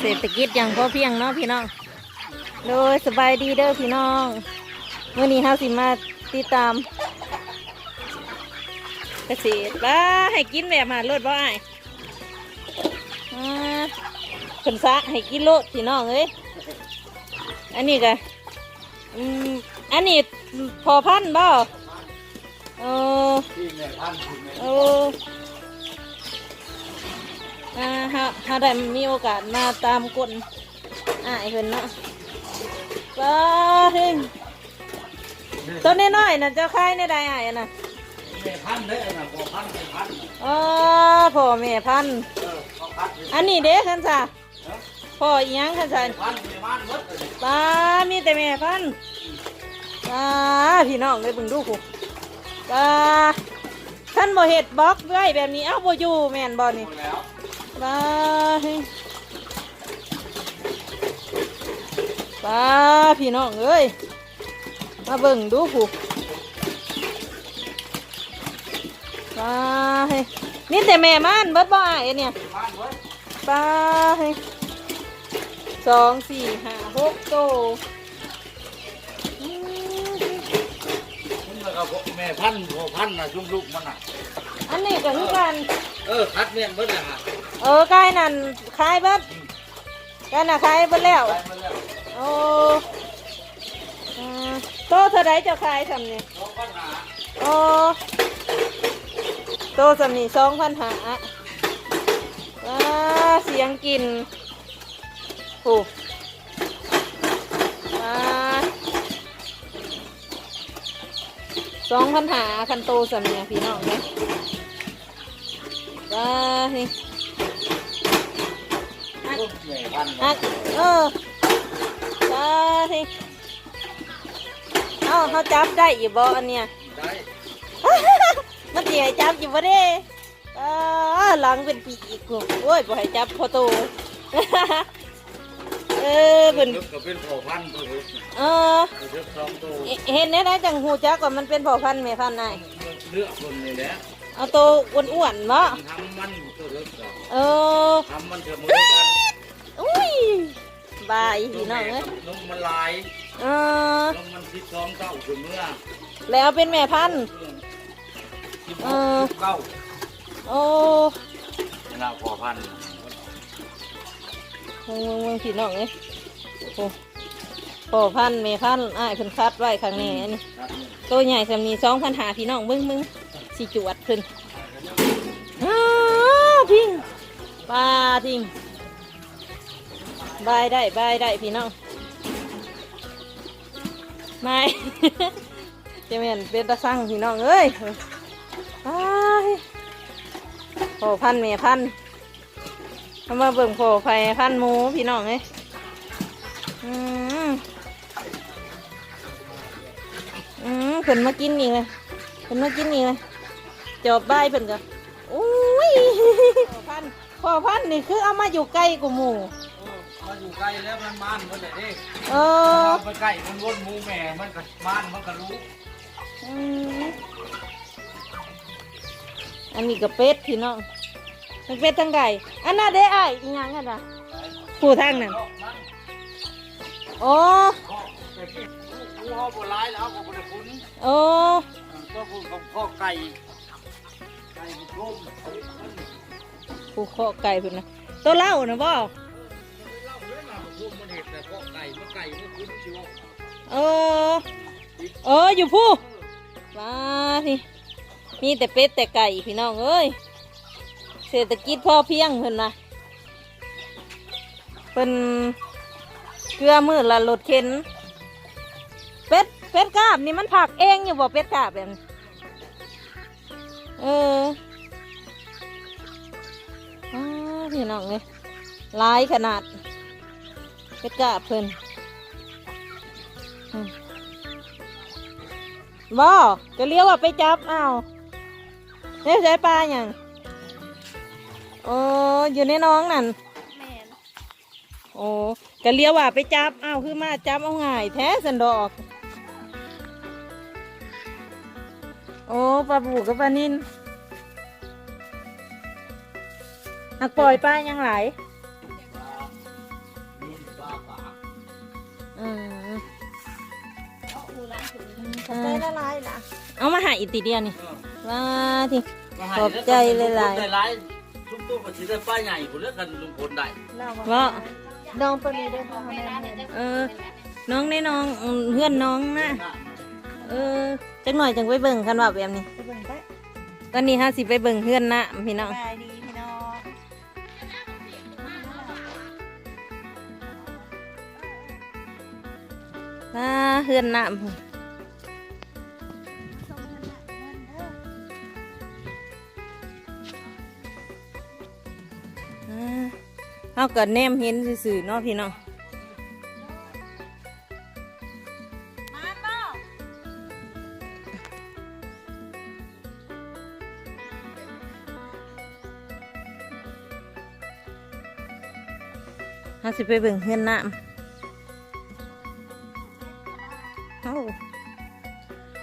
เศรษฐกิจอย่างพอเพียงเนาะพี่น้อง โดยสบายดีเด้อพี่น้องเมื่อนี้เฮาสิมาติดตามเกษตรบ้าให้กินแบบหาโลดบ่อ้ายอ่าเพิ่นซะให้กินโลดพี่น้องเอ้ยอันนี้ก็อืมอันนี้พอพันบ่เออที่แม่พันธุ์ที่แม่โอ้ อ่าฮะฮาได้มีโอกาสมาตามกลอ่ายเพิ่นเนาะว้าเฮงต้นน้อยๆน่ะเจ้าค่ายในใดอ่ายอะน่ะแม่พันธุ์เด้อนะพ่อพันธุ์แม่พันธุ์อ๋อพ่อแม่พันธุ์เออพ่อพันธุ์อันนี้เด้คันซะพ่ออีหยังคันซะพันธุ์แม่บ้านหมดเลยป้ามีแต่แม่พันธุ์ป้าพี่น้องเลยเบิ่งดูกูป้าท่านบ่เฮ็ดบล็อกไว้แบบนี้เอ้าบ่อยู่แม่นบ่นี่ หมดแล้วไปป้าพี่น้องเอ้ย มาเบิ่งดูผูป้าให้นี่แต่แม่ม่านเบิดบ่อ้ายเนี่ยบ้านหมดป้าให้สองสี่ห้าหกโตอืมมันก็พวกแม่พันธุ์พ่อพันธุ์น่ะชุมลูกมันน่ะ อันนี้ก็คือกัน เออคัดเมียนหมดเลยฮะ เออกายนั่นขายเบิดกายน่ะขายเบิดแล้วโอ้อ่าโตเท่าไรจะขายสำนี่โอ้โตสำนี่สองพันหาว้าเสียงกินโอ้ว้าสองพันหาคันโตสำนี่ยพี่น้องเนี่ยว้านี่ อะเออว้านี่เอ้าเขาจับได้อยู่บ่อันเนี้ยได้มันสิให้จับอยู่บ่เด้เออหลังเป็นปีกอีกลูกโอ้ยบ่ให้จับพอโตเออเพิ่นลึกก็เป็นพ่อพันธุ์ตัวเล็กเออตัวเล็กสองตัวเอเห็นได้ได้จังหูจักว่ามันเป็นพ่อพันธุ์แม่พันธุ์นายเลือกคนนี่แหละเอาโตอ้วนๆบ่ทำมันตัวเล็กก็เออทำมันเสมอกัน อุ้ยบายพี่น้องเอ้ยนมมันลายเออนมมันสิบสองเต้าคือเมื่อแล้วเป็นแม่พันธุ์สิบเอหอกสิบเก้าโอ้เวลาพอพันธุ์มึงมึงพี่น้องเอ้ยโอ้พ่อพันธุ์แม่พันธุ์อ้ายเพิ่นคัดไว้ข้างนี้อันนี้ครับตัวใหญ่สำนีสองพันหาพี่น้องมึงมึงสิจวดขึ้นอ้าทิ้งปลาทิ้ง บายได้บายได้พี่น้องไม่จะแม่นเป็นตะสั่งพี่น้องเอ้ยไปโผพันเมพันเอามาเบิ่งโผไฟพันหมูพี่น้องเอ้ยอืมอืมเพิ่นมากินนี่เลยเพิ่นมากินนี่เลยจอบใบายเพิ่นก็อุ้ยพ่อพันธุ์พ่อพันนี่คือเอามาอยู่ใกล้กูหมู่ อยู่ใกล้แล้วมันมันมันเลยเด้เออมันใกล้มันวนหมูแม่มันก็มันมันก็รู้อืมอันนี้ก็เป็ดพี่น้องมันเป็ดทั้งไก่อันน่ะเด้อ้ายอีหยังกันน่ะผู้ทางนั่นเลาะมันโอ้เลาะแต่ที่หูเขาบ่ร้ายแล้วเขาบ่ได้คุ้นโอ้ก็พูดกับพ่อไก่ไก่มันร่มผู้เคาะไก่เพิ่นนะตัวเล่านะบ่ เห็นแต่พ่อไก่มันไก่มันคุ้นชิวเออ เอออยู่ผู้มาพี่มีแต่เป็ดแต่ไก่พี่น้องเอ้ยเศรษฐกิจพ่อเพียงเพิ่นนะเพิ่นเกลือมือละรถเข็น เป็ดเป็ดกาบนี่มันผักเองอยู่บ่เป็ดกาบแบบเอออ้าพี่น้องเลยลายขนาด เป็ดกาบเพิ่นอืมบ่ก็เลี้ยวว่าไปจับอ้าวเนี่ยใช้ปลาอย่างโอ้อยู่ในน้องนั่นแมนโอ้กะเลี้ยวว่าไปจับอ้าวคือมาจับเอาง่ายแท้สันดอก โอ้ปลาบูกับปลานินหักปล่อยปลายังไหล อืมขอบใจละลายล่ะเอามาหาอีกตีเดียวนี่ว่าที่ขอบใจหลายๆๆหลายๆทุกตัวก็สิได้ป้ายใหญ่พุ่นแล้วกันลุงพลได้เล่าว่าดองตัวนี้ด้วยค่ะแม่แม่เออ น้องได้น้องเพื่อนน้องนะเออจักหน่อยจังไปเบิ่งกันว่าแบบนี้ไปเบิ่งไปตอนนี้ฮะสิไปเบิ่งเพื่อนนะพี่น้อง น่าเพื่อนนะอ่าเขาก็แนมเห็นสื่อๆเนาะพี่เนาเปล่าเขาสิไปเบิ่งเพื่อนน้ำ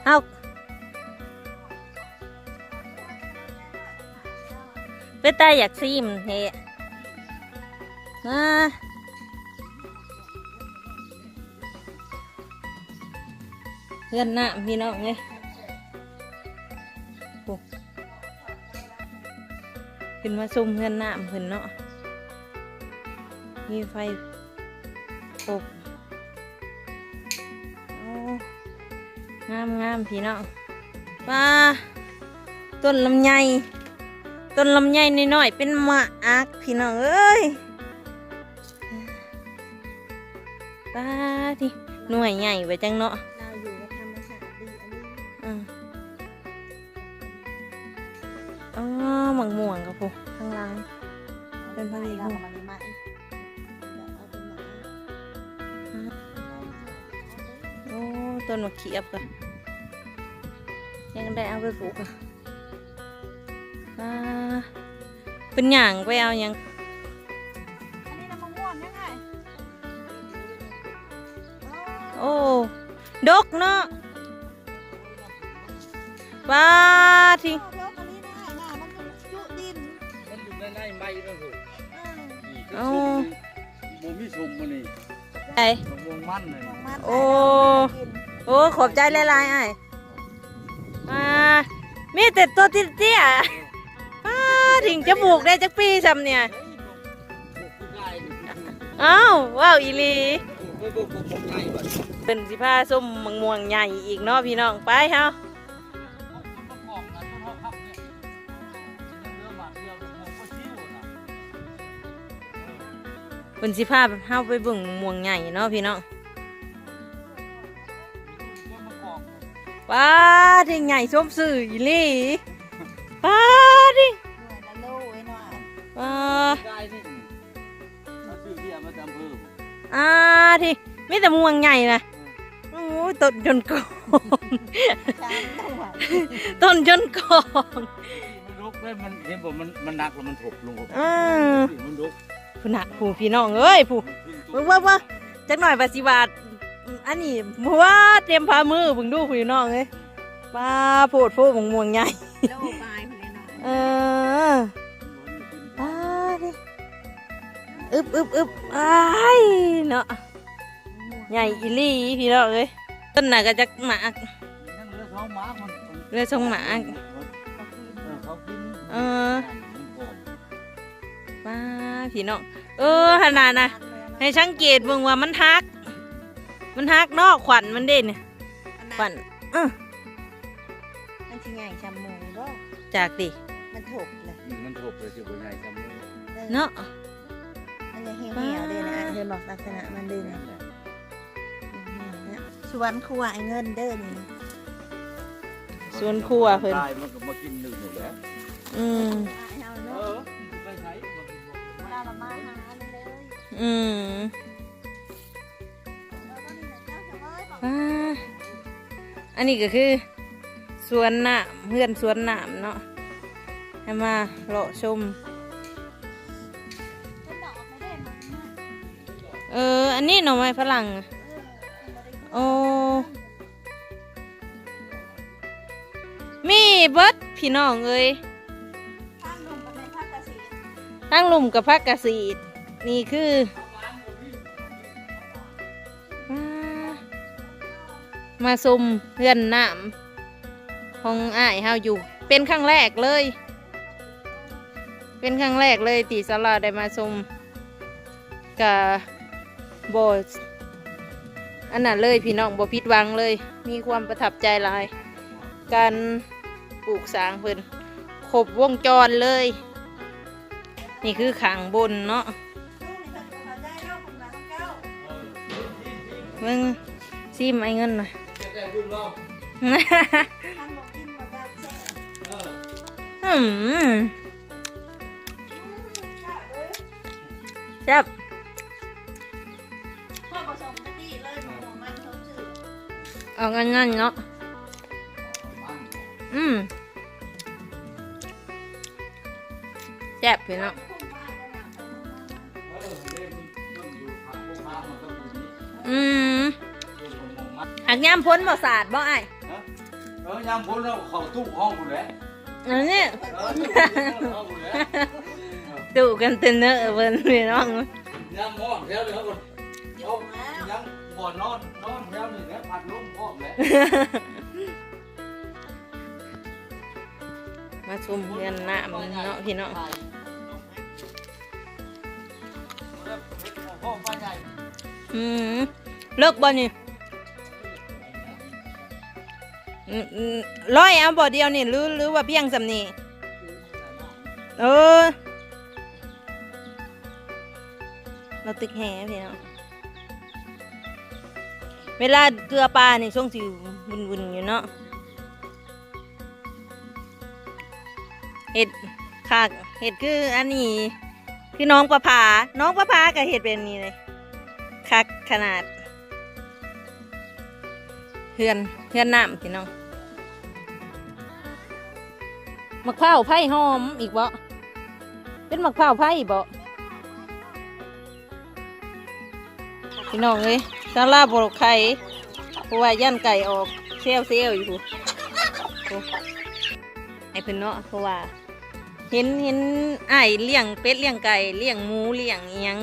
เอาไปตายอยากซีมเฮะมาเพื่อนน้ำพี่น้องเลยขึ้นมาซุ่มเพื่อนน้ำเพิ่นเนาะมีไฟปก งามงามพี่น้องว้าต้นลำไยต้นลำไยน้อยๆเป็นหมากพี่น้องเอ้ยป้าที่หน่วยใหญ่ไปจังเนาะ ต้นมะเขียบก็ยังได้เอาไปปลูกอะอ่าเป็นหย่างไปเอาหยังอันนี้น้ำมะม่วงยังไงโอ้ดกเนาะป้าที่โอ้ยกอันนี้ได้น่ะมันจะจุดินมันอยู่ในในไม้นั่นถูกเออโอ้บ่มีสุ่มมื้อนี้ไอมะม่วงมันเลยของมันโอ้ โอ้ขอบใจหลายๆไอ้มามีแต่ตัวเตี้ยๆป้าถึงจะปลูกได้จักปีซ้ำเนี่ยเอ้าว้าวอีหลีเป็นสิผ้าส้มมังม่วงใหญ่อีกเนาะพี่น้องไปเฮามันประเป็นสิผ้าเฮาไปเบิ่งม่วงใหญ่เนาะพี่น้อง ป้าที่ใหญ่ส้มสื่ออีหลีป้าดิหน่วยละโลไว้หน่อยป้าได้นี่เอาซื้อเบียร์มาจำเพิ่มอ่าที่มีแต่ม่วงใหญ่นะโอ้ยต้นจนกองจานหน่วยต้นจนกองมันลุกได้มันเห็นบอกมันมันหนักแล้วมันถกลงอืมมันลุกผู้หนักผู้พี่น้องเอ้ยผู้เบิ่งว่าว่าจักหน่อยปฏิบัติ อันนี้มัวเตรียมพามือเบิ่งดูพี่น้องเอ้ยป้าโพดโพดม่วงม่วงใหญ่โลบายคนนี้หน่อยเออป้าดิอึบอึบอึบอ้ายเนาะใหญ่อีหลีพี่น้องเอ้ยต้นน่ะก็จักหมากยังเหลือสองหมามันเรือทรงหมากเออเขากินเออป้าพี่น้องเออขนาดนะให้สังเกตเบิ่งว่ามันฮัก มันฮักเนอกขวัญมันเด่นยขวัญเออมันชิใหญ่ชำหมูบ่จากดิมันถกเลยมันถกเลยสิบ่ใหญ่จำเลยเนาะมันจะเหี่ยวเหี่ยวๆเลยนะเธอบอกลักษณะมันดื้อนะชวนครัวไอ้เงินเด้อนี่สวนครัวเพิ่นตายมันก็มากินหนึ่งหมดแล้วอืมเอาเอเนาะอไปใช้ม อ้ยบอกอ่าอันนี้ก็คือสวนน้ำเพื่อนสวนน้ำเนาะให้มาเลาะชมเป็นดอกไม่ได้มันมากเออ อันนี้หน่อไม้ฝรั่งอะโอ้มีเบิดพี่น้องเอ้ยข้างลงไปในภาคเกษตรทั้งหลุมกับพักเกษตรนี่คือ มาซุมเพื่อนน้ำของอ้ายเฮาอยู่ เป็นครั้งแรกเลย เป็นครั้งแรกเลยที่สลาได้มาซุมกับโบอันนั้นเลยพี่น้องบ่ผิดหวังเลย มีความประทับใจหลาย การปลูกสร้างเพิ่นครบวงจรเลย นี่คือขังบนเนาะมึงซีมไอ้เงินหน่อย จะได้บุญรอบเอออืมจับเอางั้นงั้นๆเนาะมันอืมแซ่บพี่เนาะเออเล่มมันอยู่ทางพวกมามันต้องอยู่นี่อืมอยู่ ย่ำพ้นบ่สาดบ่ไอ้ายนะเออยามพ้นแล้วเข้าตู้ห้องกูแหล้วอันนี้เออตู้ห้องกูแหล้วดูกันเต็นเนอร์เพิ่นพี่น้องยามมอนแล้วเลยครับผมเอายังบ่อนอนนอนแล้วนี่แหละพัดลมพร้อมแล้วมาชุมเพื่อนหน้ามันเนาะพี่เนาะพ่อป้าใหญ่อืมเลิกบ่นี่ อืมอืมร้อยเอาบ่อเดียวนี่หรือหรือว่าเพียงสำนีเออ เราตึกแห่พี่เนาะเวลาเกลือปลานี่ช่วงสิวุ่นๆอยู่เนาะเห็ดขากเห็ดคืออันนี้ คือน้องประภาน้องประภากับเห็ดเป็นนี้เลยคักขนาด เฮือนเฮือนน้ำพี่น้องมะพร้าวไผ่หอมอีกบ่เป็นมะพร้าวไผ่บ่พี่น้องเลยซาลาบรกไข่เพราะว่าย่านไก่ออกเซลเซลอยู่ไอ้เพิ่นเนาะเพราะว่าเห็นเห็นไอ้เลี้ยงเป็ดเลี้ยงไก่เลี้ยงหมูเลี้ยงอิหยัง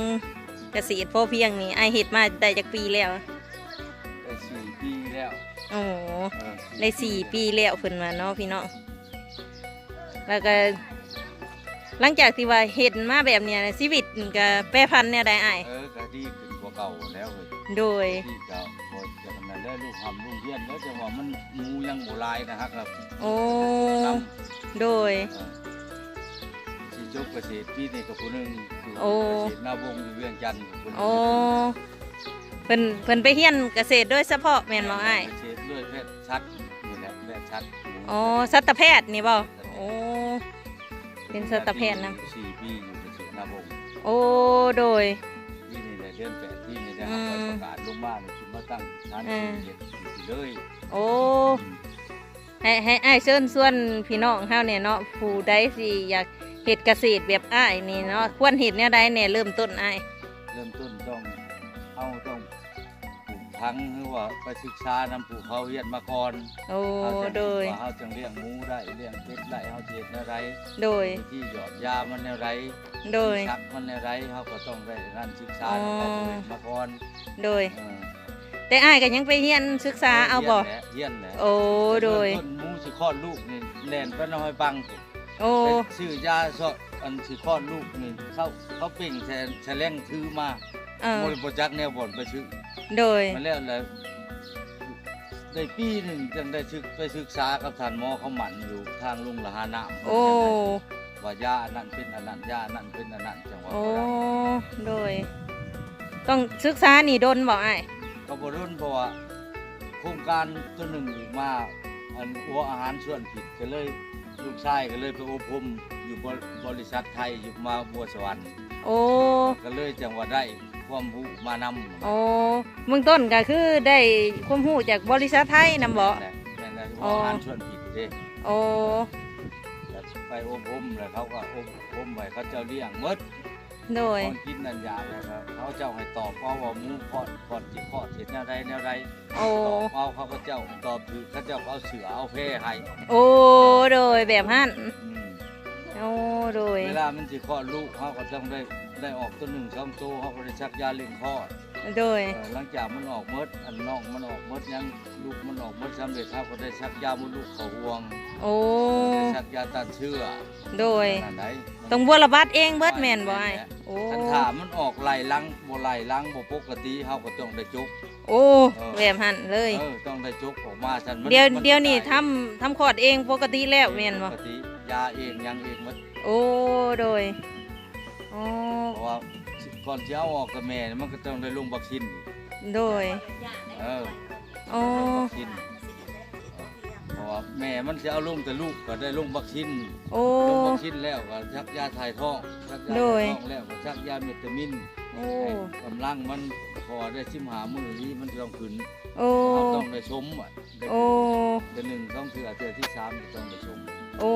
เกษตรพอเพียงนี่ไอ้เห็ดมาได้จากปีแล้ว แล้วโอ้โหเออได้สี่ปีแล้วเพิ่นมาเนาะพี่น้องแล้วก็ หลังจากที่ว่าเห็ดมาแบบเนี้ยนะชีวิตก็แปรพันเนี่ยได้ไอ้ายเออก็ดีขึ้นกว่าเก่าแล้วเลยโดย ที่เก่าพอจะทำนั้นแล้วลูกทำลูกเลี้ยนแล้วจังว่ามันหมูยังโบราณนะครับครับโอ้น้โดยำเออที่จบเกษตรปีนี้กับผู้หนึงอยู่โอ้ เกษตรนาวงศ์อยู่เวียงจันทร์กับผู้หนึ่งโอ้ เพิ่นเพิ่นไปเฮียนเกษตรโดยเฉพาะแม่นบ่ไอ้ายเกษตรด้วยแพทย์ชัดนี่แหละแพทย์ชัดอ๋อสัตวแพทย์นี่บ่โอ้เป็นสัตวแพทย์นะสี่ปีอยู่เกษตรนาวงศ์โอ้โดยที่นี่แหละเดือนแปดที่นี่นะคอืรับมประกาศลงมาเนี่ยคือมาตั้งฐานเออเขตอยู่เลยโอ้ให้ให้อ้ายเชิญส่วนพี่น้องเฮาเนี่ยเนาะผู้ใดสิอยากเฮ็ดเกษตรแบบอ้ายนี่เนาะควรเฮ็ดแนวใดเนี่ยเริ่มต้นอ้ายเริ่มต้นต้องเอาต้อง ปลูกพังหรือว่าไปศึกษานำปลูกเขาเฮียนมาก่อนโอ้เขาจะโดยว่าเขาจังเลี้ยงหมูได้เลี้ยงเป็ดได้เขาเจ็ดแนวไรโดย ที่หยอดยามันแนวไรโดยชักมันแนวไรเขาก็ต้องได้นั่นศึกษาอ๋อเขาเรียนมาก่อนโดย เออแต่อ้ายก็ยังไปเรียนศึกษาเอาบ่เฮียนแหละเฮียนแหละโอ้โดยต้นหมูสิคลอดลูกนี่แล่นไปน้อยปังโอ้ไปซื้อยาซะอันสิคลอดลูกนี่เขาเขาเป่งแฉแฉลงถือมา เออโมยบจักแนวบ่อนไปซื้อโดย มาแล้วเลยได้ปีหนึ่งจังได้ศึกไปศึกษากับท่านหมอเขาหมันอยู่ทางลุงละหาน้ำโอ้ว่ายาอันนั้นเป็นอันนั้นยาอันนั้นเป็นอันนั้นจังหวะโอ้โดย ต้องศึกษานี่ดนบ่อ้ายเขาบรุ่นเพราะว่าโครงการตัวหนึ่งอีกมาอันหัวอาหารส่วนผิดก็เลยลูกชายก็เลยไปอบรมอยู่บริษัทไทยอยู่มาบัวสวรรค์ โอ้ก็เลยจังหวะได้ ความรู้มานำโอ้เมืองต้นก็คือได้ความรู้จากบริษัทไทยนำบ่แหละนั่นแหละอ๋หัอวอาหารส่วนผิดเด้โอ้แล้วไปอบรมแล้วเขาก็อบรมไว้เขาเจ้าเลี้ยงหมดโดยของกินนั่นอย่างเลยครับเขาเจ้าให้ตอบเพราะว่าหมูพอดพอดจิพอดเห็นแนวใดแนวใดโอ้ตอบเอาเขาก็เจ้าตอบถือเขาเจ้าก็เอาเสือเอาแพร่ให้ โอ้โดยแบบหั่นอืมโอ้โดยเวลามันสิคลอดลูกเขาก็ต้องได้ ได้ออกตัวหนึ่งสองตัวเขาก็ได้ชักยาเล่งคลอดโดย เออหลังจากมันออกเมดอันน้องมันออกเมดยังลูกมันออกเมดสำเร็จครับก็ได้ชักยามดลูกเขาห่วงโอ้ ได้ชักยาตัดเชื้อโดย ขนาดไหนต้องบัวระบาดเองเบิดแม่นบ่ไอ้โอ้คันถามมันออกไหลลังบ่ไหลลังบ่ปกติเฮาก็ต้องได้จุกโอ้แบบหันเลย เออต้องได้จุกออกมาฉันมันเดี๋ยวมัเดี๋ยวนี้ได้ทำทำคลอดเองปกติแล้วแม่นปบ่กติยาเองยังเองหมดโอ้โดย โอ้เพราะว่าก่อนจะเอาออกกับแม่นี่มันก็ต้องได้ลงวัคซีนอีกโดยเออโอ้ลงวัคซีนเพราะว่าแม่มันจะเอาลงแต่ลูกก็ได้ลงวัคซีนโอ้ ลงวัคซีนแล้วก็ชักยาถ่ายท้องชักยาโดถ่ายยท้องแล้วก็ชักยาวิตามินโอ้ให้กำลังมันพอได้ชิมหามือนี้มันต้องขึ้นโอ้เราต้องได้ชมอะได้โอ้ เดือนหนึ่งต้องเถื่อเถื่อที่สามต้องได้ชม โอ้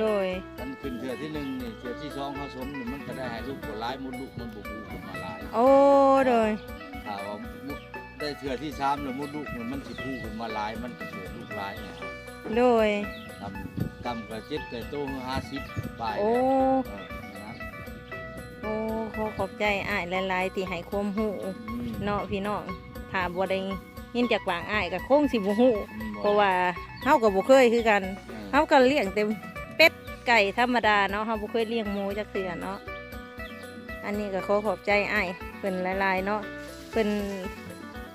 โดยมันขึ้นเถื่อที่หนึ่งนี่เถื่อที่สองเขาชมนี่มันก็ได้ให้ลูกผลร้ายมดลูกมันบุกขึ้นมาหลายโอ้โดยถ้าว่ามุดได้เถื่อที่สามแล้วมดลูกมันมันสิพูขึ้นมาหลายมันก็เกิดลูกหลายเนี่ยโดยทำทำกระเจ็ดกระโตห้าสิบปลายโอ้เออนะโอ้ขอขอบใจอ้ายหลายๆที่ให้ความรู้อืมเนาะพี่น้องถ้าบ่ได้ยินจากปากอ้ายก็คงสิบ่ฮู้อืมเพราะว่าเฮาก็บ่เคยคือกัน เออเฮาก็เลี้ยงแต่เป็ดไก่ธรรมดาเนาะเฮาบ่เคยเลี้ยงหมูจักเทื่อเนาะอันนี้ก็ขอขอบใจอ้ายเพิ่นหลายๆเนาะเพิ่น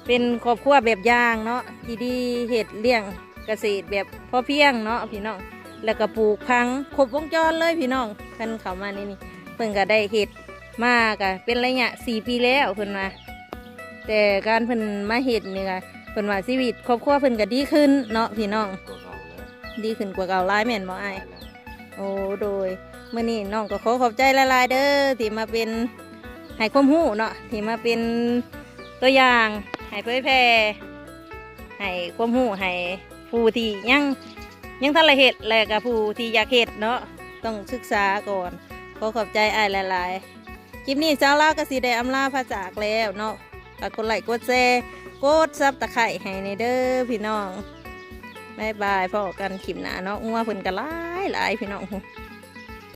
เป็นครอบครัวแบบอย่างเนาะที่ดีเฮ็ดเลี้ยงเกษตรแบบพอเพียงเนาะพี่น้องแล้วก็ปลูกพังครบวงจรเลยพี่น้องเพิ่นเข้ามานี่นี่เพิ่นก็ได้เฮ็ดมาก็เป็นระยะ4ปีแล้วเพิ่นมาแต่การเพิ่นมาเฮ็ดนี่ก็เพิ่นว่าชีวิตครอบครัวเพิ่นก็ดีขึ้นเนาะพี่น้อง ดีขึ้นกว่าเก่าลายแม่นบ่อ้ายได้แล้วโอ้โดยเมื่อนี้น้องก็ขอขอบใจลายๆเด้อที่มาเป็นให้ความรู้เนาะที่มาเป็นตัวอย่างให้เผยแพร่ให้ความรู้ให้ผู้ที่ยังยังทันละเหตุและกับผู้ที่อยากเหตุเนาะต้องศึกษาก่อนขอขอบใจไอ้หลายๆคลิปนี้เจ้าลาก็สิได้อำลาพระจากแล้วเนาะฝากกดไลค์กดแชร์กดซับตะไคร่ให้ในเด้อพี่น้อง บายบายพอกันขิมหน้าเนาะงัวเพิ่นก็หลายหลายพี่น้อง